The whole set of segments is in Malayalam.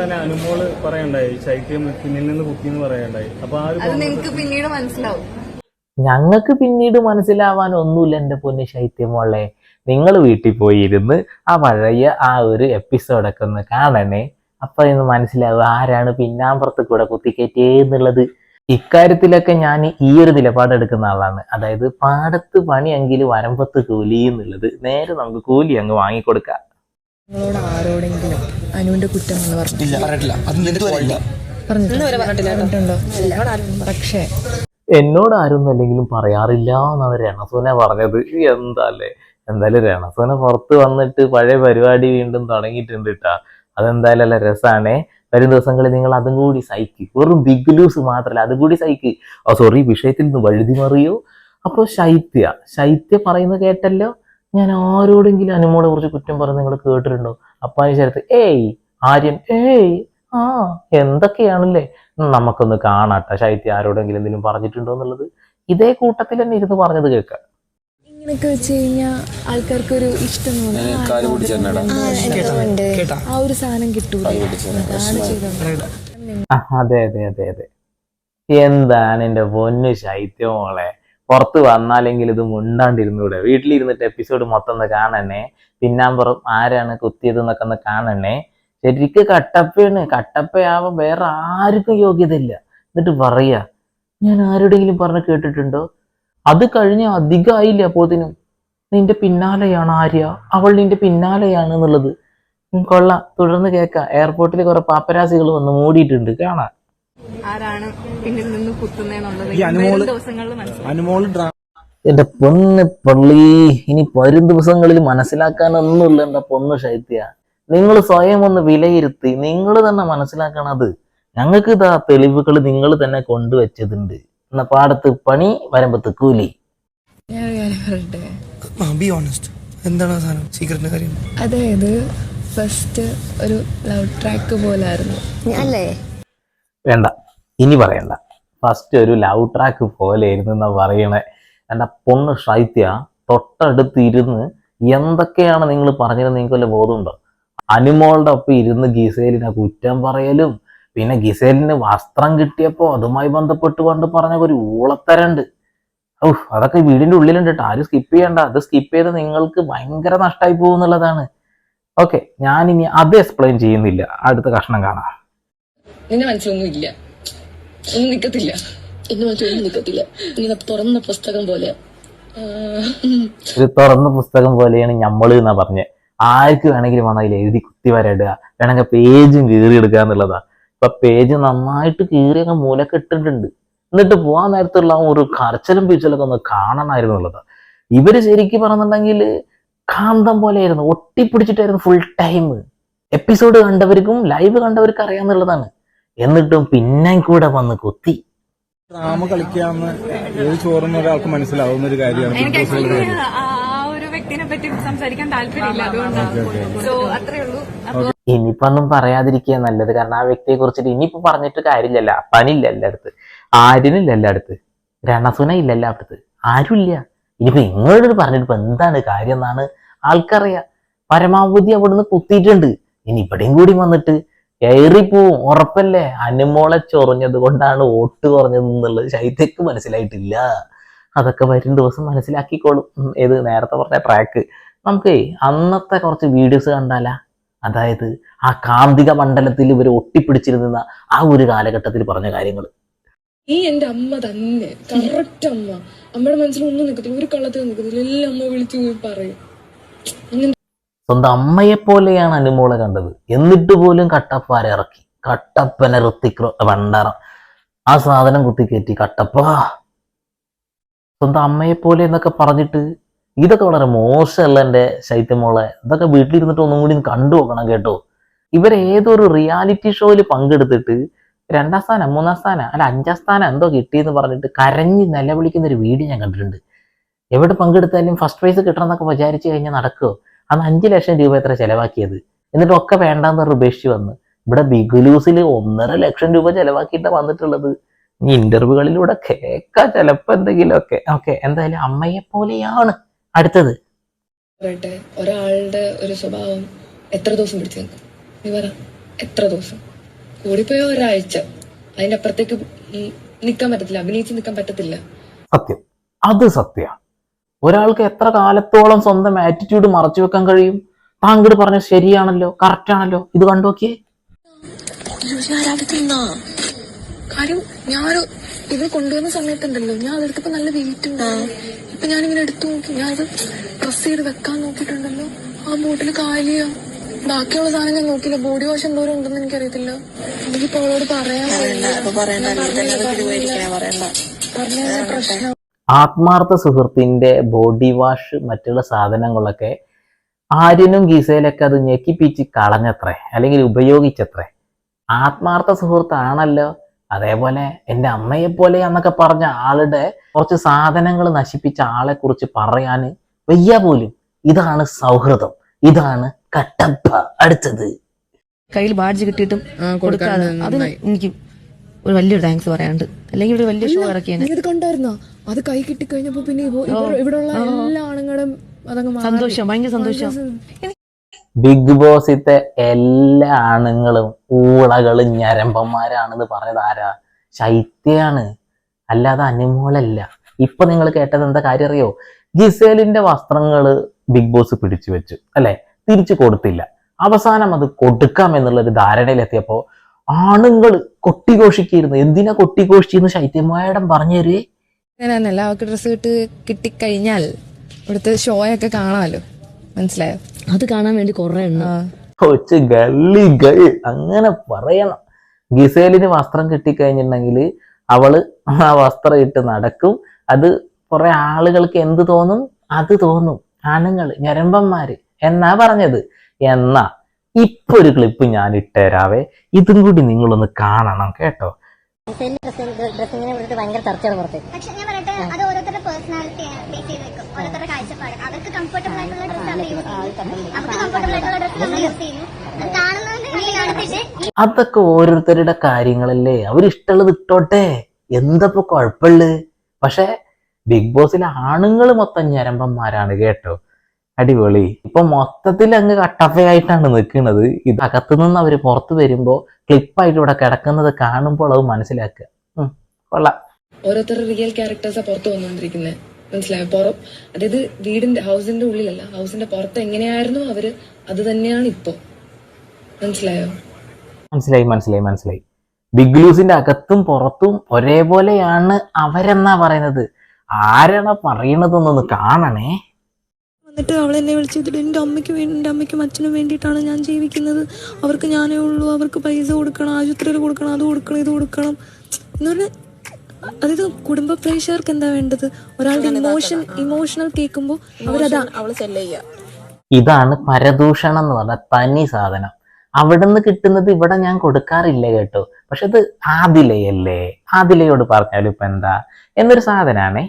തന്നെ അനുമോൾ പറയണ്ടായി ശൈത്യം പിന്നിൽ നിന്ന് കുത്തിന്ന് പറയണ്ടായി. അപ്പൊ ആ അത് നിങ്ങക്ക് പിന്നീട് മനസ്സിലാവും. ഞങ്ങൾക്ക് പിന്നീട് മനസ്സിലാവാൻ ഒന്നുമില്ല എന്റെ പൊന്ന് ശൈത്യമോളെ നിങ്ങൾ വീട്ടിൽ പോയി ഇരുന്ന് ആ പഴയ ആ ഒരു എപ്പിസോഡൊക്കെ ഒന്ന് കാണണേ. അപ്പൊ ഇന്ന് മനസ്സിലാവുക ആരാണ് പിന്നാമ്പുറത്ത് കൂടെ കുത്തിക്കയറ്റേ എന്നുള്ളത്. ഇക്കാര്യത്തിലൊക്കെ ഞാൻ ഈ ഒരു നിലപാടെടുക്കുന്ന ആളാണ്. അതായത് പാടത്ത് പണിയെങ്കിൽ വരമ്പത്ത് കൂലി എന്നുള്ളത് നേരെ നമുക്ക് കൂലി അങ്ങ് വാങ്ങിക്കൊടുക്കാം. നിങ്ങളോട് ആരോടെങ്കിലും അനുവിന്റെ കുറ്റം എന്ന് പറഞ്ഞില്ല പറഞ്ഞിട്ടില്ല. അത് പറഞ്ഞിട്ടുണ്ടോ? പക്ഷേ എന്നോട് ആരും അല്ലെങ്കിലും പറയാറില്ല എന്നാണ് രണസോന പറഞ്ഞത്. എന്താല്ലേ? എന്തായാലും രണസോന പുറത്ത് വന്നിട്ട് പഴയ പരിപാടി വീണ്ടും തുടങ്ങിയിട്ടുണ്ട് കേട്ടാ അതെന്തായാലും അല്ല രസാണേ. വരും ദിവസങ്ങളിൽ നിങ്ങൾ അതും കൂടി സഹിക്ക്. വെറും ബിഗ് ലൂസ് മാത്രമല്ല അതും കൂടി സഹിക്ക്. ഓ സോറി വിഷയത്തിൽ നിന്ന് വഴുതി മറിയോ? അപ്പോൾ ശൈത്യ. ശൈത്യ പറയുന്നത് കേട്ടല്ലോ? ഞാൻ ആരോടെങ്കിലും അനുമോളെ കുറിച്ച് കുറ്റം പറഞ്ഞ് നിങ്ങൾ കേട്ടിട്ടുണ്ടോ? അപ്പാനി ചേർത്ത് ശരത്ത് ഏയ് ആര്യൻ ഏയ് ആ എന്തൊക്കെയാണല്ലേ? നമുക്കൊന്ന് കാണാട്ടെ ശൈത്യ ആരോടെങ്കിലും എന്തെങ്കിലും പറഞ്ഞിട്ടുണ്ടോ എന്നുള്ളത്? ഇതേ കൂട്ടത്തിൽ തന്നെ ഇരുന്ന് പറഞ്ഞത് കേൾക്കാം. ഇങ്ങനെയൊക്കെ വെച്ച് കഴിഞ്ഞാൽ ആൾക്കാർക്ക് ഒരു ഇഷ്ടം തോന്നും. ആ, ഒരു സാധനം കിട്ടൂല? അതെ അതെ അതെ അതെ. എന്താണ് എന്റെ പൊന്നു ശൈത്യമോളെ പുറത്ത് വന്നാലെങ്കിൽ ഇത് മുണ്ടാണ്ടിരുന്നൂടെ വീട്ടിലിരുന്നിട്ട് എപ്പിസോഡ് മൊത്തം ഒന്ന് കാണണേ. പിന്നാമ്പുറം ആരാണ് കുത്തിയത് എന്നൊക്കെ ഒന്ന് കാണണേ. ശരിക്ക് കട്ടപ്പയാണ്. കട്ടപ്പയാവാൻ വേറെ ആർക്കും യോഗ്യതയില്ല. എന്നിട്ട് പറയാ ഞാൻ ആരോടെങ്കിലും പറഞ്ഞ് കേട്ടിട്ടുണ്ടോ? അത് കഴിഞ്ഞ അധികമായില്ല അപ്പോതിനും നിന്റെ പിന്നാലെയാണ് ആര്യ. അവൾ നിന്റെ പിന്നാലെയാണ് എന്നുള്ളത്. കൊള്ളാം. തുടർന്ന് കേൾക്കാം. എയർപോർട്ടിൽ കുറെ പാപ്പരാസികൾ വന്ന് മൂടിയിട്ടുണ്ട്. കാണാം. ആരാണ് പിന്നിൽ നിന്ന് കുത്തുന്നതെന്നുള്ളത് ദിവസങ്ങളിൽ എന്റെ പൊന്ന് പള്ളി ഇനി വരും ദിവസങ്ങളിൽ മനസ്സിലാക്കാനൊന്നുമില്ല എന്റെ പൊന്ന് ശൈത്യ. നിങ്ങൾ സ്വയം ഒന്ന് വിലയിരുത്തി നിങ്ങൾ തന്നെ മനസ്സിലാക്കണത് ഞങ്ങൾക്ക് ഇതാ തെളിവുകൾ നിങ്ങൾ തന്നെ കൊണ്ടുവച്ചതുണ്ട്. എന്ന പാടത്ത് പണി വരമ്പത്ത് കൂലി ഞാൻ പറയട്ടെ ബി ഓണസ്റ്റ് എന്താണ് ആ സാധനം? സീക്രട്ടിന്റെ കാര്യം? അതായത് ഫസ്റ്റ് ഒരു ലവ് ട്രാക്ക് പോലായിരുന്നു. അല്ലേ? വേണ്ട. ഇനി പറയണ്ട. ഫസ്റ്റ് ഒരു ലവ് ട്രാക്ക് പോലെയായിരുന്നു എന്നാ പറയണേ. എന്റെ പൊണ്ണ് ഷൈത്യ തൊട്ടടുത്ത് ഇരുന്ന് എന്തൊക്കെയാണ് നിങ്ങൾ പറഞ്ഞത് നിങ്ങൾക്ക് വല്ല ബോധമുണ്ടോ? അനുമോളുടെ ഒപ്പം ഇരുന്ന് ഗിസേലിനെ കുറ്റം പറയലും പിന്നെ ഗിസേലിന് വസ്ത്രം കിട്ടിയപ്പോൾ അതുമായി ബന്ധപ്പെട്ട് കൊണ്ട് പറഞ്ഞ ഒരു ഊളത്തരണ്ട്. ഔ അതൊക്കെ വീടിന്റെ ഉള്ളിലുണ്ട് കേട്ടോ. ആരും സ്കിപ്പ് ചെയ്യണ്ട. അത് സ്കിപ്പ് ചെയ്ത് നിങ്ങൾക്ക് ഭയങ്കര നഷ്ടമായി പോകുന്നുള്ളതാണ് ഓക്കെ ഞാനിനി അത് എക്സ്പ്ലെയിൻ ചെയ്യുന്നില്ല. അടുത്ത കഷ്ണം കാണാം. നിന്റെ മനസ്സിലൊന്നും ഇല്ല. ഒന്നും നിക്കത്തില്ല. എന്റെ മനസ്സിലൊന്നും നിക്കത്തില്ല. ഇങ്ങനെ തുറന്ന പുസ്തകം പോലെ. ഒരു തുറന്ന പുസ്തകം പോലെയാണ് ഞമ്മൾ എന്നാ പറഞ്ഞത് ആർക്ക് വേണമെങ്കിലും വന്നാൽ എഴുതി കുത്തി വരയിടുക വേണമെങ്കിൽ പേജും കീറി എടുക്കുക എന്നുള്ളതാ. ഇപ്പൊ പേജ് നന്നായിട്ട് കീറിയൊക്കെ മൂല ഇട്ടിട്ടുണ്ട്. എന്നിട്ട് പോകാൻ നേരത്തുള്ള ഒരു കരച്ചിലും പീച്ചലൊക്കെ ഒന്ന് കാണണമായിരുന്നു എന്നുള്ളതാ. ഇവർ ശരിക്കും പറഞ്ഞിട്ടുണ്ടെങ്കിൽ കാന്തം പോലെയായിരുന്നു. ഒട്ടിപ്പിടിച്ചിട്ടായിരുന്നു ഫുൾ ടൈം എപ്പിസോഡ് കണ്ടവർക്കും ലൈവ് കണ്ടവർക്കും അറിയാന്നുള്ളതാണ് എന്നിട്ടും പിന്നെ കൂടെ വന്ന് കുത്തി. ഡ്രാമ കളിക്കാന്ന് ഏത് ചോറുന്ന ഒരാൾക്ക് മനസ്സിലാവുന്ന ഒരു കാര്യമാണ് ഇനിയിപ്പൊന്നും ആ ഒരു വ്യക്തിനെ പറ്റി സംസാരിക്കാൻ താല്പര്യമില്ല അതുകൊണ്ടാണ് സോ അത്രേ ഉള്ളൂ. അപ്പൊ ഇനിയിപ്പോ ഒന്നും പറയാതിരിക്കുക നല്ലത്. കാരണം ആ വ്യക്തിയെ കുറിച്ചിട്ട് ഇനിയിപ്പോ പറഞ്ഞിട്ട് കാര്യമില്ലല്ല. പനില്ല എല്ലായിടത്ത്. ആര്യനില്ല എല്ലായിടത്ത്. രണസുന ഇല്ല എല്ലായിടത്ത്. ആരുമില്ല. ഇനിയിപ്പോ ഇങ്ങോട്ട് പറഞ്ഞിട്ട് ഇപ്പൊ എന്താണ് കാര്യം എന്നാണ് ആൾക്കറിയാം. പരമാവധി അവിടുന്ന് കുത്തിയിട്ടുണ്ട്. ഇനി ഇവിടെയും കൂടി വന്നിട്ട് കയറിപ്പോവും ഉറപ്പല്ലേ? അനുമോളെ ചൊറഞ്ഞത് കൊണ്ടാണ് വോട്ട് കുറഞ്ഞത് എന്നുള്ളത് ശൈത്യക്ക് മനസ്സിലായിട്ടില്ല. അതൊക്കെ വരും ദിവസം മനസ്സിലാക്കിക്കോളും. ഏത് നേരത്തെ പറഞ്ഞ ട്രാക്ക് നമുക്ക് അന്നത്തെ കുറച്ച് വീഡിയോസ് കണ്ടാല. അതായത് ആ കാന്തിക മണ്ഡലത്തിൽ ഇവർ ഒട്ടിപ്പിടിച്ചിരുന്ന ആ ഒരു കാലഘട്ടത്തിൽ പറഞ്ഞ കാര്യങ്ങൾ ഈ എന്റെ അമ്മ തന്നെ കറക്റ്റ് അമ്മ. അമ്മയുടെ മനസ്സിൽ ഒന്നും നിൽക്കത്തില്ല ഒരു കള്ളത്തിൽ നിൽക്കത്തില്ല എല്ലാം അമ്മ വിളിച്ചു പോയി പറയും സ്വന്തം അമ്മയെപ്പോലെയാണ് അനുമോളെ കണ്ടത്. എന്നിട്ട് പോലും കട്ടപ്പാര ഇറക്കി. കട്ടപ്പന ഋത്തിക്രോ ഭണ്ഡാരം. ആ സാധനം കുത്തിക്കയറ്റി കട്ടപ്പ. സ്വന്തം അമ്മയെപ്പോലെ എന്നൊക്കെ പറഞ്ഞിട്ട് ഇതൊക്കെ വളരെ മോശമല്ല എന്റെ ശൈത്യമോളെ ഇതൊക്കെ വീട്ടിലിരുന്നിട്ട് ഒന്നും കൂടി കണ്ടു നോക്കണം കേട്ടോ. ഇവർ ഏതൊരു റിയാലിറ്റി ഷോയിൽ പങ്കെടുത്തിട്ട് രണ്ടാം സ്ഥാനം മൂന്നാം സ്ഥാനം അല്ല അഞ്ചാം സ്ഥാനം എന്തോ കിട്ടിയെന്ന് പറഞ്ഞിട്ട് കരഞ്ഞ് നിലവിളിക്കുന്ന ഒരു വീഡിയോ ഞാൻ കണ്ടിട്ടുണ്ട്. എവിടെ പങ്കെടുത്താലും ഫസ്റ്റ് പ്രൈസ് കിട്ടണം എന്നൊക്കെ വിചാരിച്ചു കഴിഞ്ഞാൽ നടക്കുമോ അന്ന് അഞ്ച് ലക്ഷം രൂപ എത്ര ചെലവാക്കിയത്? എന്നിട്ട് ഒക്കെ വേണ്ടാന്ന് ഉപേക്ഷിച്ച് വന്ന്. ഇവിടെ ബിഗുലൂസിൽ ഒന്നര ലക്ഷം രൂപ ചിലവാക്കിയിട്ടാണ് വന്നിട്ടുള്ളത്. ഈ ഇന്റർവ്യൂകളിലൂടെ കേൾക്കാം ചിലപ്പോ എന്തെങ്കിലും ഒക്കെ ഓക്കെ എന്തായാലും അമ്മയെ പോലെയാണ് അടുത്തത്. പറയട്ടെ ഒരാളുടെ ഒരു സ്വഭാവം എത്ര ദിവസം പിടിച്ചു നിൽക്കും? നീ പറ എത്ര ദിവസം? കൂടിപ്പോയ ഒരാഴ്ച. അതിന്റെ അപ്പുറത്തേക്ക് നിക്കാൻ പറ്റത്തില്ല അഭിനയിച്ച് നിക്കാൻ പറ്റത്തില്ല. സത്യം. അത് സത്യ. ഒരാൾക്ക് എത്ര കാലത്തോളം സ്വന്തം ആറ്റിറ്റ്യൂഡ് മറച്ചു വെക്കാൻ കഴിയും? താങ്കൾ പറഞ്ഞ ശരിയാണല്ലോ കറക്റ്റ് ആണല്ലോ. ഇത് കണ്ടു നോക്കിയേ. കാര്യം ഞാൻ ഇവർ കൊണ്ടുവന്ന സമയത്തുണ്ടല്ലോ. ഞാൻ അതെടുത്തപ്പോ നല്ല വെയിറ്റ് ഉണ്ട്. ഇപ്പൊ ഞാനിങ്ങനെ എടുത്തു നോക്കി ഞാൻ അത് പ്രസ് ചെയ്ത് വെക്കാൻ നോക്കിയിട്ടുണ്ടല്ലോ. ആ ബോട്ടിൽ കാലിയാ. ബാക്കിയുള്ള സാധനം ഞാൻ നോക്കില്ല ബോഡി വാഷ് എന്തോരം ഉണ്ടെന്ന് എനിക്കറിയത്തില്ല. എനിക്കിപ്പോ അവളോട് പറയാൻ പറഞ്ഞ പ്രശ്നം ആത്മാർത്ഥ സുഹൃത്തിന്റെ ബോഡി വാഷ് മറ്റുള്ള സാധനങ്ങളൊക്കെ ആര്യനും ഗീസയിലൊക്കെ അത് ഞെക്കിപ്പിച്ച് കളഞ്ഞത്രേ അല്ലെങ്കിൽ ഉപയോഗിച്ചത്രേ. ആത്മാർത്ഥ സുഹൃത്താണല്ലോ. അതേപോലെ എന്റെ അമ്മയെപ്പോലെ എന്നൊക്കെ പറഞ്ഞ ആളുടെ കുറച്ച് സാധനങ്ങൾ നശിപ്പിച്ച ആളെ കുറിച്ച് പറയാൻ വയ്യ പോലും. ഇതാണ് സൗഹൃദം. ഇതാണ് കട്ടപ്പ. അടുത്തത്. കയ്യിൽ ബാഡ്ജ് കിട്ടിയിട്ടും കൊടുക്കാതെ അത് എനിക്ക് ഒരു വലിയൊരു താങ്ക്സ് പറയാണ്ട് അല്ലെങ്കിൽ ഒരു വലിയ ഷോ ഇറക്കിയാണ് ഇത് കണ്ടായിരുന്നോ? അത് കൈ കിട്ടി കഴിഞ്ഞപ്പോ പിന്നെ ഇവിടെയുള്ള എല്ലാ ആണുങ്ങളും അതങ്ങ്. സന്തോഷം ഭയങ്കര സന്തോഷം. ബിഗ് ബോസിത്തെ എല്ലാ ആണുങ്ങളും ഊളകളും ഞരമ്പന്മാരാണെന്ന് പറയുന്നത് ആരാ? ശൈത്യാണ് അല്ലാതെ അനുമോളല്ല. ഇപ്പൊ നിങ്ങൾ കേട്ടത് എന്താ കാര്യം അറിയോ? ഗിസേലിന്റെ വസ്ത്രങ്ങൾ ബിഗ് ബോസ് പിടിച്ചു വെച്ചു അല്ലെ? തിരിച്ചു കൊടുത്തില്ല. അവസാനം അത് കൊടുക്കാം എന്നുള്ള ഒരു ധാരണയിലെത്തിയപ്പോ ആണുങ്ങൾ കൊട്ടിഘോഷിക്കുന്നു എന്തിനാ കൊട്ടിഘോഷിച്ചിരുന്നു ശൈത്യമായടം പറഞ്ഞു തരുവേ അങ്ങനെയാണല്ല അവർക്ക് ഡ്രസ്സ് കിട്ട് കിട്ടിക്കഴിഞ്ഞാൽ ഇവിടുത്തെ ഷോയൊക്കെ ഒക്കെ കാണാമല്ലോ. മനസ്സിലായോ? അത് കാണാൻ വേണ്ടി കുറെ എണ്ണം ഗള്ളി അങ്ങനെ പറയണം. ഗിസേലിന് വസ്ത്രം കിട്ടിക്കഴിഞ്ഞിട്ടുണ്ടെങ്കിൽ അവൾ ആ വസ്ത്രം ഇട്ട് നടക്കും. അത് കുറെ ആളുകൾക്ക് എന്ത് തോന്നും? അത് തോന്നും. ആണുങ്ങൾ ഞരമ്പന്മാര്. എന്നാ പറഞ്ഞത്? എന്നാ ഇപ്പൊ ഒരു ക്ലിപ്പ് ഞാൻ ഇട്ടുതരാവേ ഇതും കൂടി നിങ്ങളൊന്ന് കാണണം കേട്ടോ. ഡ്രസ്സിങ്ങിനെ കുറിച്ച് ഭയങ്കര ചർച്ചയാണ് പുറത്ത്. പക്ഷെ ഞാൻ പറയട്ടെ അത് ഓരോരുത്തരുടെ പേഴ്സണാലിറ്റി ബേസ് ചെയ്ത് വെക്കും ഓരോരുത്തരുടെ കാഴ്ചപ്പാട്. അവർക്ക് കംഫർട്ടബിൾ ആയിട്ടുള്ള ഡ്രസ്സ് അവർ യൂസ് കംഫർട്ടബിൾ ആയിട്ടുള്ള ഡ്രസ്സ് നമ്മൾ യൂസ് ചെയ്യുന്നു. അതൊക്കെ ഓരോരുത്തരുടെ കാര്യങ്ങളല്ലേ. അവരിഷ്ടമുള്ളത് ഇട്ടോട്ടെ. എന്തപ്പോ കുഴപ്പമുള്ളു? പക്ഷെ ബിഗ് ബോസിലെ ആണുങ്ങൾ മൊത്തം ഞരമ്പന്മാരാണ് കേട്ടോ. അടിപൊളി. ഇപ്പൊ മൊത്തത്തിൽ അങ്ങ് കട്ടഫയായിട്ടാണ് നിൽക്കുന്നത്. ഇത് അകത്തു നിന്ന് അവർ പുറത്തു വരുമ്പോ ക്ലിപ്പായിട്ട് ഇവിടെ കിടക്കുന്നത് കാണുമ്പോൾ അത് മനസ്സിലാക്കുക. കൊള്ളാം. ഓരോരുത്തരുടെ റിയൽ ക്യാരക്ടേഴ്സാ പുറത്തു വന്നുകൊണ്ടിരിക്കുന്നത് മനസ്സിലായോ? പുറം അതായത് വീടിന്റെ ഹൗസിന്റെ ഉള്ളിലല്ല. ഹൗസിന്റെ പുറത്ത് എങ്ങനെയായിരുന്നു അവർ? അത് തന്നെയാണ് ഇപ്പൊ. മനസ്സിലായോ? മനസ്സിലായി മനസ്സിലായി മനസ്സിലായി. ബിഗ് ലൂസിന്റെ അകത്തും പുറത്തും ഒരേപോലെയാണ് അവരെന്നാ പറയുന്നത്. ആരാണ് പറയണതെന്നൊന്ന് കാണണേ. എന്നിട്ട് അവൾ എന്നെ വിളിച്ചിട്ട് എന്റെ അമ്മയ്ക്ക് വേണ്ടി എന്റെ അമ്മയ്ക്കും അച്ഛനും വേണ്ടിയിട്ടാണ് ഞാൻ ജീവിക്കുന്നത്. അവർക്ക് ഞാനേ ഉള്ളൂ. അവർക്ക് പൈസ കൊടുക്കണം ആശുപത്രിയിൽ കൊടുക്കണം അത് കൊടുക്കണം ഇത് കൊടുക്കണം. എന്ന് പറഞ്ഞാൽ അതായത് കുടുംബ പ്രേക്ഷകർക്ക് എന്താ വേണ്ടത്? ഒരാളുടെ ഇമോഷൻ ഇമോഷണൽ കേൾക്കുമ്പോൾ അവരതാ. ഇതാണ് പരദൂഷണം എന്ന് പറഞ്ഞ തനി സാധനം. അവിടെ നിന്ന് കിട്ടുന്നത് ഇവിടെ ഞാൻ കൊടുക്കാറില്ല കേട്ടോ. പക്ഷെ അത് ആദിലയല്ലേ? ആദിലയോട് പറഞ്ഞാലും ഇപ്പൊ എന്താ? എന്നൊരു സാധനാണേ.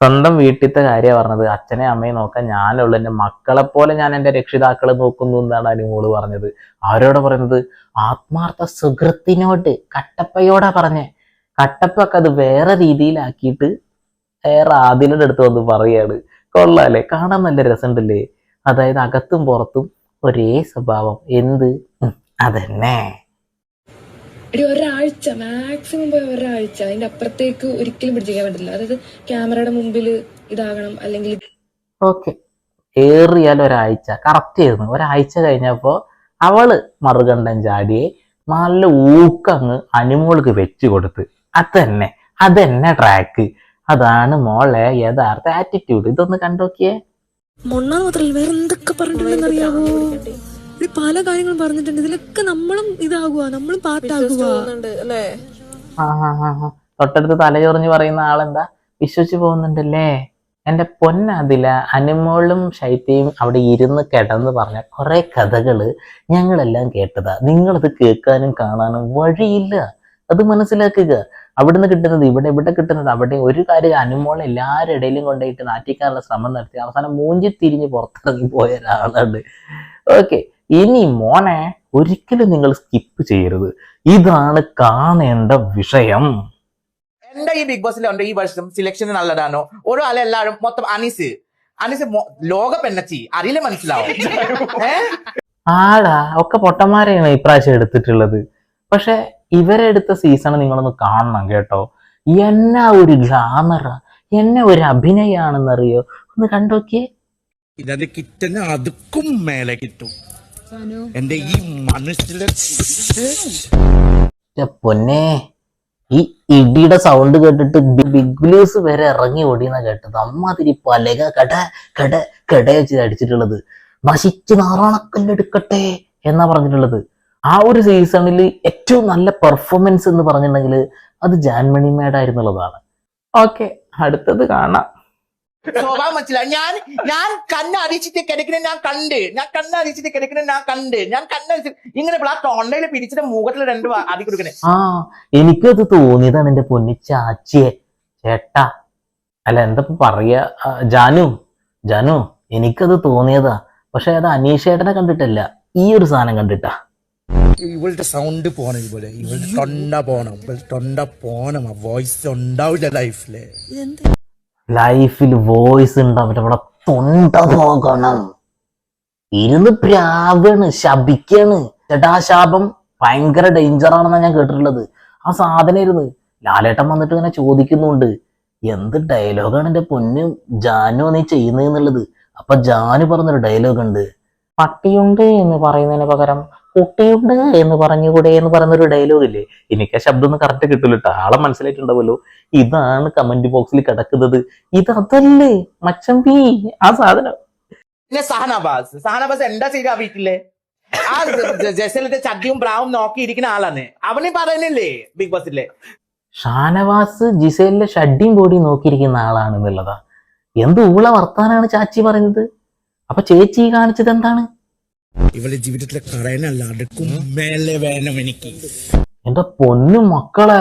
സ്വന്തം വീട്ടിലത്തെ കാര്യമാണ് പറഞ്ഞത്. അച്ഛനെ അമ്മയെ നോക്കാൻ ഞാനുള്ളൂ എന്റെ മക്കളെ പോലെ ഞാൻ എന്റെ രക്ഷിതാക്കളെ നോക്കുന്നു എന്നാണ് അനുമോൾ പറഞ്ഞത്. അവരോട് പറയുന്നത്? ആത്മാർത്ഥ സുഹൃത്തിനോട് കട്ടപ്പയോടാ പറഞ്ഞേ. കട്ടപ്പൊക്കെ അത് വേറെ രീതിയിലാക്കിയിട്ട് വേറെ ആദിലിന്റെ അടുത്ത് വന്ന് പറയാണ്. കൊള്ളാല്ലേ? കാണാൻ നല്ല രസമുണ്ടല്ലേ? അതായത് അകത്തും പുറത്തും ഒരേ സ്വഭാവം. എന്ത്? അതന്നെ. എടി ഒരാഴ്ച മാക്സിമം പോയ ഒരാഴ്ച. അതിന്റെ അപ്പുറത്തേക്ക് ഒരിക്കലും പിടിച്ചിരിക്കാൻ പറ്റില്ല അതായത് ക്യാമറയുടെ മുമ്പിൽ ഇതാകണം അല്ലെങ്കിൽ ഓക്കെ. ഏറിയാൽ ഒരാഴ്ച. കറക്റ്റ് ആയിരുന്നു. ഒരാഴ്ച കഴിഞ്ഞപ്പോ അവൾ മറുകണ്ഠൻ ചാടിയെ നല്ല ഊക്കങ്ങ് അനുമോൾക്ക് വെച്ചു കൊടുത്ത്. അതന്നെ അതന്നെ ട്രാക്ക് അതാണ് മോളെ യഥാർത്ഥ ആറ്റിറ്റ്യൂഡ് ഇതൊന്ന് കണ്ടോക്കിയേ? മൊണ്ണാന്ന് മാത്രല്ല വേറെ എന്തൊക്കെ പറഞ്ഞിട്ടുണ്ടെന്ന് അറിയാവോ പല കാര്യങ്ങളും പറഞ്ഞിട്ടുണ്ട്. ഇതിലൊക്കെ നമ്മളും ഇതാകുക നമ്മളും പാട്ടാകുക. തൊട്ടടുത്ത് തലചൊറിഞ്ഞ് പറയുന്ന ആളെന്താ? വിശ്വസിച്ച് പോകുന്നുണ്ടല്ലേ? എന്റെ പൊന്നതില അനുമോളും ശൈത്യയും അവിടെ ഇരുന്ന് കിടന്ന് പറഞ്ഞ കുറെ കഥകൾ ഞങ്ങളെല്ലാം കേട്ടതാ. നിങ്ങളത് കേൾക്കാനും കാണാനും വഴിയില്ല. അത് മനസ്സിലാക്കുക. അവിടുന്ന് കിട്ടുന്നത് ഇവിടെ ഇവിടെ കിട്ടുന്നത് അവിടെ. ഒരു കാര്യം അനുമോൾ എല്ലാവരുടെ ഇടയിലും കൊണ്ടുപോയിട്ട് നാറ്റിക്കാനുള്ള ശ്രമം നടത്തി. അവസാനം മൂഞ്ചി തിരിഞ്ഞ് പുറത്തിറങ്ങി പോയ ഒരാളാണ്. ഓക്കെ. ഇനി മോനെ ഒരിക്കലും നിങ്ങൾ സ്കിപ്പ് ചെയ്യരുത്. ഇതാണ് കാണേണ്ട വിഷയം. എന്റെ ഈ ബിഗ് ബോസിൽ ഉണ്ട് ഈ വർഷം സിലക്ഷൻ നല്ലതാണോ? ഓരോ ആളെ എല്ലാവരും മൊത്തം അനീസ്. അനീസ് ലോക പെണ്ണച്ചി. അറിയില്ല മനസ്സിലാവും. ആടാ ഒക്കെ പൊട്ടന്മാരെയാണ് ഇപ്രാവശ്യം എടുത്തിട്ടുള്ളത്. പക്ഷെ ഇവരെടുത്ത സീസൺ നിങ്ങളൊന്ന് കാണണം കേട്ടോ. എന്നാ ഒരു ഗ്ലാമറ എന്നെ ഒരു അഭിനയാണെന്നറിയോ? ഒന്ന് കണ്ടോക്കിയേ. ഇതിന്റെ കിട്ടുന്ന അതുക്കും മേലെ കിട്ടും. എന്റെ ഈ മനസ്സിലെ പൊന്നെ ഈ ഇടിയുടെ സൗണ്ട് കേട്ടിട്ട് ബിഗ് ലൂസ് വരെ ഇറങ്ങി ഓടിയെന്നാ കേട്ടത്. അമ്മാതിരി പലക കട കട കട വെച്ച് അടിച്ചിട്ടുള്ളത്. നശിച്ച് നാറാണക്കല്ലെടുക്കട്ടെ എന്നാ പറഞ്ഞിട്ടുള്ളത്. ആ ഒരു സീസണിൽ ഏറ്റവും നല്ല പെർഫോമൻസ് എന്ന് പറഞ്ഞിട്ടുണ്ടെങ്കിൽ അത് ജാൻമണി മേഡായിരുന്നുള്ളതാണ്. ഓക്കെ അടുത്തത് കാണാം. സ്വഭാവം മനസ്സിലായി ഞാൻ ഞാൻ കണ്ണ് അടിച്ചിട്ട് കിടക്കുന്ന ഞാൻ കണ്ട്. ഞാൻ കണ്ണ് അടിച്ചിട്ട് കിടക്കുന്ന ഞാൻ കണ്ട്. ഞാൻ കണ്ണ് അടിച്ചിട്ട് ഇങ്ങനെ ആ തൊണ്ടയിൽ പിടിച്ചിട്ട് മുഖത്തിൽ രണ്ട് അടി കൊടുക്കണേ. ആ എനിക്കത് തോന്നിയതാണ് എന്റെ പൊന്നി ചാച്ചിയെ. ചേട്ടാ അല്ല എന്താ പറയ? ജാനു ജാനു എനിക്കത് തോന്നിയതാ. പക്ഷെ അത് അനീഷേട്ടനെ കണ്ടിട്ടല്ല. ഈ ഒരു സാധനം കണ്ടിട്ടാ. ഇവളുടെ സൗണ്ട് പോണം ഇതുപോലെ. ഇവളുടെ തൊണ്ട പോണം. ഇവളുടെ തൊണ്ട പോണം. ആ വോയിസ് ഉണ്ടാവില്ല ലൈഫിൽ ലൈഫിൽ വോയിസ് ഉണ്ടാവില്ല അവിടെ തൊണ്ട പോകണം ഇരുന്ന് പ്രാവാണ് ശപിക്കാണ്. ചേട്ടാ ആ ശാപം ഭയങ്കര ഡേഞ്ചർ ആണെന്നാണ് ഞാൻ കേട്ടിട്ടുള്ളത്. ആ സാധനം ഇരുന്ന് ലാലേട്ടൻ വന്നിട്ട് ഇങ്ങനെ ചോദിക്കുന്നുണ്ട്. എന്ത് ഡയലോഗാണ് എന്റെ പൊന്നും ജാനു നീ ചെയ്യുന്നത് എന്നുള്ളത് അപ്പൊ ജാനു പറഞ്ഞൊരു ഡയലോഗ് ഉണ്ട്. പട്ടിയുണ്ട് എന്ന് പറയുന്നതിന് പകരം കുട്ടിയുണ്ട് എന്ന് പറഞ്ഞുകൂടെ എന്ന് പറയുന്നൊരു ഡയലോഗ് ഇല്ലേ? എനിക്ക് ആ ശബ്ദം ഒന്നും കറക്റ്റ് കിട്ടില്ല കേട്ടോ ആളെ മനസ്സിലായിട്ടുണ്ടാവല്ലോ ഇതാണ് കമന്റ് ബോക്സിൽ കിടക്കുന്നത്. ഇത് അതല്ലേ? മച്ചമ്പി ആ സാധനം. പിന്നെ സഹനബാസ് സഹനബാസ് എന്താ ചെയ്ത ആ വീട്ടിലെ? ആ ജസലത്തെ ചട്ടിയും പ്രാവും നോക്കിയിരിക്കുന്ന ആളാണ്. അവന് പറയുന്നില്ലേ ബിഗ് ബോസിലെ? ഷാനവാസ് ജിസേലിന്റെ ഷഡ്ഡിയും ബോഡി നോക്കിയിരിക്കുന്ന ആളാണ് എന്നുള്ളതാ. എന്ത് ഊള വർത്താനാണ് ചാച്ചി പറയുന്നത്? അപ്പൊ ചേച്ചി കാണിച്ചത് എന്താണ്? ഇവളുടെ ജീവിതത്തിലെ കറയനല്ല അടുക്കും മേലെ വേണം എനിക്ക്. എന്റെ പൊന്നു മക്കളെ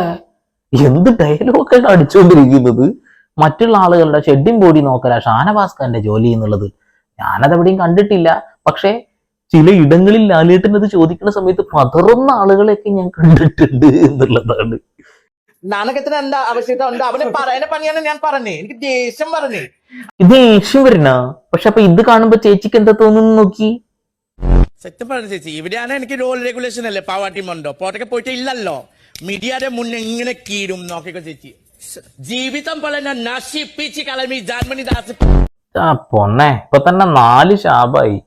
എന്ത് ഡയലോഗാണ് അടിച്ചുകൊണ്ടിരിക്കുന്നത് മറ്റുള്ള ആളുകളുടെ ഷെഡിങ് ബോഡി നോക്കല ഷാനവാസ്കറിന്റെ ജോലി എന്നുള്ളത്. ഞാനതെവിടെയും കണ്ടിട്ടില്ല. പക്ഷേ ചില ഇടങ്ങളിൽ ലാലേട്ടനത് ചോദിക്കുന്ന സമയത്ത് പതറുന്ന ആളുകളെയൊക്കെ ഞാൻ കണ്ടിട്ടുണ്ട് എന്നുള്ളതാണ്. നാണകത്തിന് എന്താ ആവശ്യകത ഉണ്ട്? അവന് പറയുന്ന പണിയാണ് ഞാൻ പറഞ്ഞേ. എനിക്ക് ദേഷ്യം പറഞ്ഞേ ഇത് ദേഷ്യം വരണ? പക്ഷെ അപ്പൊ ഇത് കാണുമ്പോ ചേച്ചിക്ക് എന്താ തോന്നുന്നു നോക്കി. സത്യം പറഞ്ഞു ചേച്ചി ഇവിടെയാണ് എനിക്ക് റോൾ റെഗുലേഷൻ അല്ലേ? പാവാട്ടി മുണ്ടോ? പോട്ടൊക്കെ പോയിട്ട് ഇല്ലല്ലോ മീഡിയയുടെ മുന്നേ ഇങ്ങനെ കീഴും നോക്കിക്കോ ചേച്ചി. ജീവിതം പോലെ നശിപ്പിച്ച് കളമി ജാൻമണി ദാസ്. പൊന്നെ. ഇപ്പൊ തന്നെ നാല് ശാപായി.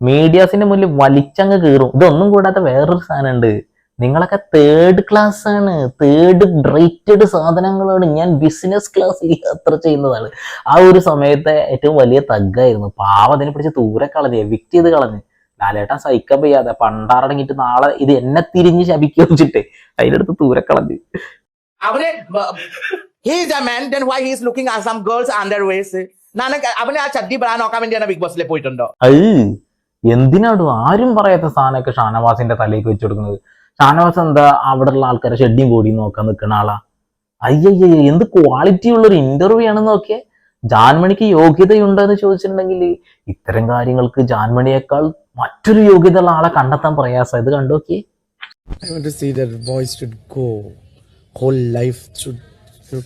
മീഡിയാസിന്റെ മുന്നിൽ വലിച്ചങ്ങ് കീറും. ഇതൊന്നും കൂടാതെ വേറൊരു സാധനം ഉണ്ട് നിങ്ങളൊക്കെ തേർഡ് ക്ലാസ് ആണ്. തേർഡ് റേറ്റഡ് സാധനങ്ങളാണ്. ഞാൻ ബിസിനസ് ക്ലാസ്സിൽ യാത്ര ചെയ്യുന്നതാണ്. ആ ഒരു സമയത്തെ ഏറ്റവും വലിയ തഗ്ഗായിരുന്നു പാവം അതിനെ പിടിച്ച് ദൂരെ കളഞ്ഞ് എവിക്റ്റ് ചെയ്ത് കളഞ്ഞ്. ലാലേട്ടൻ സഹിക്കാൻ വയ്യാതെ പണ്ടാറടങ്ങിയിട്ട് നാളെ ഇത് എന്നെ തിരിഞ്ഞ് ശപിക്കുക വെച്ചിട്ട് അതിനടുത്ത് തൂരക്കളഞ്ഞ്. അവനെ he's a man then why he's looking ആ സം ഗേൾസ് അണ്ടർ വേസ് നാനക്ക് അവനെ ആ ചട്ടി ബ്രാ നോക്കാൻ വേണ്ടിയാണ് ബിഗ് ബോസിൽ പോയിട്ടുണ്ടോ? അത് എന്തിനാടും ആരും പറയാത്ത സാധനമൊക്കെ ഷാനവാസിന്റെ തലേക്ക് വെച്ചു കൊടുക്കുന്നത്? ഷാനവാസ് എന്താ അവിടെ ഉള്ള ആൾക്കാരെ ഷെഡിയും കൂടി നോക്കാൻ നിൽക്കുന്ന ആളാ? അയ്യയ്യ എന്ത് ക്വാളിറ്റി ഉള്ള ഒരു ഇന്റർവ്യൂ ആണെന്ന് നോക്കിയേ. ജാൻമണിക്ക് യോഗ്യതയുണ്ടോ എന്ന് ചോദിച്ചിട്ടുണ്ടെങ്കിൽ ഇത്തരം കാര്യങ്ങൾക്ക് ജാൻമണിയേക്കാൾ മറ്റൊരു യോഗ്യതയുള്ള ആളെ കണ്ടെത്താൻ പ്രയാസം ഇത് കണ്ടോക്കിയേ I want to see that voice should go. Whole life should, should.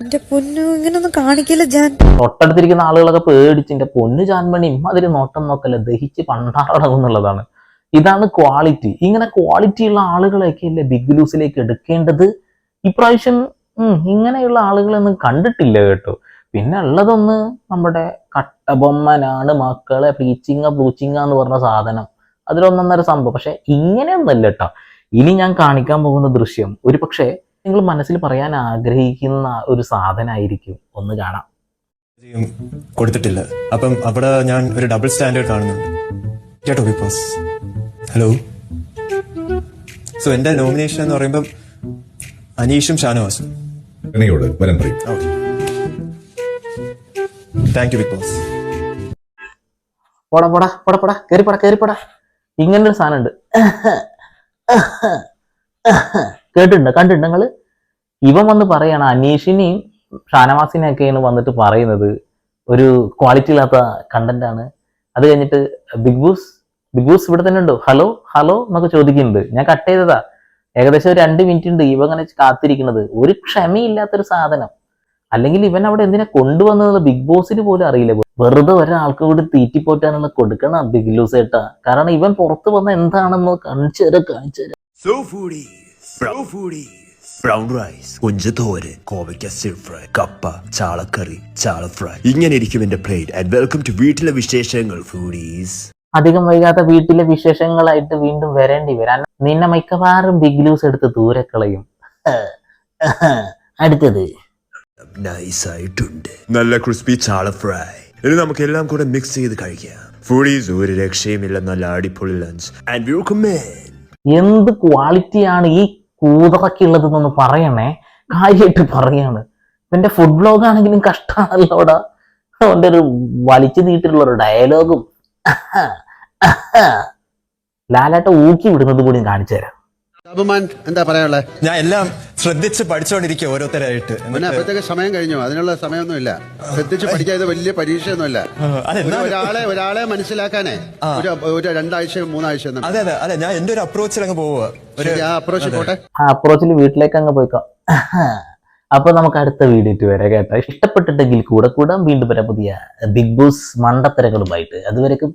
എന്റെ പൊന്നു ഇങ്ങനൊന്നും കാണിക്കില്ല ജാൻ. തൊട്ടടുത്തിരിക്കുന്ന ആളുകളൊക്കെ പേടിച്ചിന്റെ പൊന്നു ജാൻമണി അതിൽ നോട്ടം നോക്കല്ല ദഹിച്ച് പണ്ടാടണം എന്നുള്ളതാണ്. ഇതാണ് ക്വാളിറ്റി ഇങ്ങനെ ക്വാളിറ്റി ഉള്ള ആളുകളെയൊക്കെ അല്ലേ ബിഗ് ലൂസിലേക്ക് എടുക്കേണ്ടത്? ഇപ്രാവശ്യം ഉം, ഇങ്ങനെയുള്ള ആളുകളൊന്നും കണ്ടിട്ടില്ല കേട്ടോ. പിന്നെ ഉള്ളതൊന്ന് നമ്മുടെ കട്ടബൊമ്മനാണ് മക്കളെ പ്ലീച്ചിങ്ങ പ്ലൂച്ചിങ്ങ എന്ന് പറഞ്ഞ സാധനം. അതിലൊന്നൊന്നര സംഭവം. പക്ഷെ ഇങ്ങനെയൊന്നല്ല കേട്ടോ ഇനി ഞാൻ കാണിക്കാൻ പോകുന്ന ദൃശ്യം ഒരു പക്ഷേ നിങ്ങൾ മനസ്സിൽ പറയാൻ ആഗ്രഹിക്കുന്ന ഒരു സാധനമായിരിക്കും ഒന്ന് കാണാം. കൊടുത്തിട്ടില്ല. അപ്പം അവിടെ ഞാൻ ഒരു ഡബിൾ സ്റ്റാൻഡേർഡ് കാണുന്നു. കേട്ടോ ബിഗ് ബോസ് ഹലോ. സോ എന്റെ നോമിനേഷൻ എന്ന് പറയുമ്പം അനീഷും ഷാനവാസും. വരാൻ പറയും. Okay thank you Big Boss പോടാ പോടാ പോടാ പോടാ കയറി പോടാ കയറി പോടാ. ഇങ്ങനെ ഒരു സാധനം ഉണ്ട് കേട്ടിട്ടുണ്ടോ? കണ്ടിട്ടുണ്ടോ നിങ്ങൾ? ഇവൻ വന്ന് പറയാണ് അനീഷിനെയും ഷാനവാസിനെയൊക്കെയാണ് വന്നിട്ട് പറയുന്നത്. ഒരു ക്വാളിറ്റി ഇല്ലാത്ത കണ്ടന്റ് ആണ്. അത് കഴിഞ്ഞിട്ട് ബിഗ് ബോസ് ബിഗ് ബോസ് ഇവിടെ തന്നെ ഉണ്ടോ? ഹലോ ഹലോ എന്നൊക്കെ ചോദിക്കുന്നുണ്ട്. ഞാൻ കട്ട് ചെയ്തതാ. ഏകദേശം രണ്ട് മിനിറ്റ് ഉണ്ട് ഇവ അങ്ങനെ കാത്തിരിക്കുന്നത്. ഒരു ക്ഷമയില്ലാത്തൊരു സാധനം. അല്ലെങ്കിൽ ഇവൻ അവിടെ എന്തിനാ കൊണ്ടുവന്നത് ബിഗ് ബോസിന് പോലും അറിയില്ല. വെറുതെ ഒരാൾക്ക് കൂടി തീറ്റിപ്പോറ്റാനുള്ള കൊടുക്കണം ബിഗ് ലൂസ് ഏട്ടാ. കാരണം ഇവൻ പുറത്ത് വന്ന എന്താണെന്ന് കാണിച്ചു തരാം കാണിച്ചു തരാം. ബ്രൗൺ റൈസ് കൊഞ്ചത്തോര് കോവയ്ക്ക സ്റ്റിർ ഫ്രൈ കപ്പ ചാളക്കറി ചാള ഫ്രൈ ഇങ്ങനെ ഇരിക്കും എന്റെ പ്ലേറ്റ് ആൻഡ് വെൽക്കം ടു വീട്ടിലെ വിശേഷങ്ങൾ ഫുഡീസ് അധികം വൈകാതെ വീട്ടിലെ വിശേഷങ്ങളായിട്ട് വീണ്ടും വരേണ്ടി വരാൻ നിന്നെ മിക്കവാറും ബിഗ് ലൂസ് എടുത്ത് ദൂരെ കളയും. അടുത്തത്. നൈസ് ആയിട്ടുണ്ട്. നല്ല ക്രിസ്പി ചാള ഫ്രൈ ഇനി നമുക്ക് എല്ലാം കൂടെ മിക്സ് ചെയ്ത് കഴിക്കാം. ഫുഡീസ് ഒരു രക്ഷയുമില്ല നല്ല അടിപൊളി ലഞ്ച് ആൻഡ് എന്ത് ക്വാളിറ്റിയാണ് ഈ കൂതറക്കുള്ളത് എന്നൊന്ന് പറയണേ? കാര്യമായിട്ട് പറയാണ്. എന്റെ ഫുഡ് ബ്ലോഗ് ആണെങ്കിലും കഷ്ടമാണല്ലോടാ അവന്റെ ഒരു വലിച്ചു നീട്ടിട്ടുള്ള ഒരു ഡയലോഗും ലാലാട്ട ഊക്കി വിടുന്നത് കൂടി കാണിച്ചു തരാം. എന്താ പറയാനുള്ളത് ഞാൻ എല്ലാം ശ്രദ്ധിച്ച് പഠിച്ചുകൊണ്ടിരിക്കുക ഓരോരുത്തരായിട്ട്. പിന്നെ അപ്പോഴത്തേക്ക് സമയം കഴിഞ്ഞു. അതിനുള്ള സമയമൊന്നുമില്ല. ശ്രദ്ധിച്ച് പഠിക്കാതെ വലിയ പരീക്ഷയൊന്നുമില്ല. ഒരു ഒരാളെ ഒരാളെ മനസ്സിലാക്കാനേ. ഒരു ഒരു രണ്ടാഴ്ച മൂന്നാഴ്ച അതെ അതെ അതെ ഞാൻ എന്റെ ഒരു അപ്രോച്ചിൽ അങ്ങ് പോവുക ഒരു അപ്രോച്ച് പോട്ടെ. ആ അപ്രോച്ചിൽ വീട്ടിലേക്ക് അങ്ങ് പോയിക്കോ. അപ്പൊ നമുക്ക് അടുത്ത വീഡിയോ വരെ കേട്ടോ. ഇഷ്ടപ്പെട്ടിട്ടെങ്കിൽ കൂടെ കൂടാം. വീണ്ടും വരാം പുതിയ ബിഗ് ബോസ് മണ്ടത്തരങ്ങളുമായിട്ട്. അതുവരെക്കും